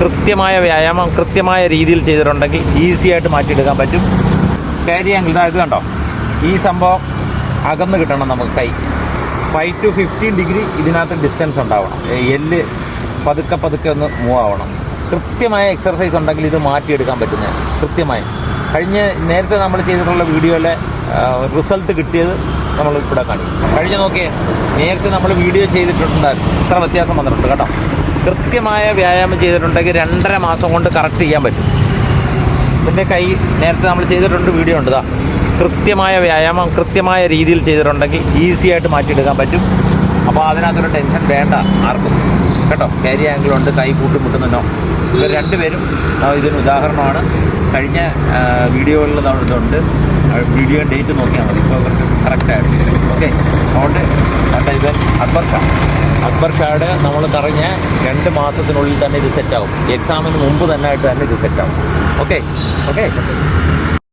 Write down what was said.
കൃത്യമായ വ്യായാമം കൃത്യമായ രീതിയിൽ ചെയ്തിട്ടുണ്ടെങ്കിൽ ഈസി ആയിട്ട് മാറ്റിയെടുക്കാൻ പറ്റും. കാരി ആംഗിൾ ഇതാ ഇത് കണ്ടോ? ഈ സംഭവം അകന്ന് കിട്ടണം നമുക്ക് കൈ. ഫൈവ് ടു ഫിഫ്റ്റീൻ ഡിഗ്രി ഇതിനകത്ത് ഡിസ്റ്റൻസ് ഉണ്ടാവണം. എല്ല് പതുക്കെ പതുക്കെ ഒന്ന് മൂവ് ആവണം. കൃത്യമായ എക്സർസൈസ് ഉണ്ടെങ്കിൽ ഇത് മാറ്റിയെടുക്കാൻ പറ്റുന്നത് കൃത്യമായി. കഴിഞ്ഞ നേരത്തെ നമ്മൾ ചെയ്തിട്ടുള്ള വീഡിയോയിലെ റിസൾട്ട് കിട്ടിയത് നമ്മൾ ഇവിടെ കാണിക്കും കഴിഞ്ഞ നോക്കിയേ നേരത്തെ നമ്മൾ വീഡിയോ ചെയ്തിട്ടുണ്ടായിരുന്നു. ഇത്ര വ്യത്യാസം വന്നിട്ടുണ്ട് കേട്ടോ. കൃത്യമായ വ്യായാമം ചെയ്തിട്ടുണ്ടെങ്കിൽ രണ്ടര മാസം കൊണ്ട് കറക്റ്റ് ചെയ്യാൻ പറ്റും. പിന്നെ കൈ നേരത്തെ നമ്മൾ ചെയ്തിട്ടുണ്ട് വീഡിയോ ഉണ്ട് കൃത്യമായ വ്യായാമം കൃത്യമായ രീതിയിൽ ചെയ്തിട്ടുണ്ടെങ്കിൽ ഈസി ആയിട്ട് മാറ്റിയെടുക്കാൻ പറ്റും. അപ്പോൾ അതിനകത്തൊരു ടെൻഷൻ വേണ്ട ആർക്കും. കേട്ടോ കാരി ആംഗിളുണ്ട് കൈ കൂട്ടിമുട്ടുന്നുണ്ടോ? ഇവർ രണ്ടുപേരും ഇതിന് ഉദാഹരണമാണ്. കഴിഞ്ഞ വീഡിയോകളിൽ ഇതുണ്ട്. വീഡിയോ ഡേറ്റ് നോക്കിയാൽ മതി. ഇപ്പോൾ അവർക്ക് കറക്റ്റായിട്ട് ഓക്കെ അതുകൊണ്ട് കണ്ട ഇത്? അക്ബർ ഷാ. അക്ബർ ഷായുടെ നമ്മൾ പറഞ്ഞ രണ്ട് മാസത്തിനുള്ളിൽ തന്നെ ഇത് സെറ്റാവും എക്സാമിന് മുമ്പ് തന്നെ ആയിട്ട് തന്നെ ഇത് സെറ്റാവും ഓക്കെ ഓക്കെ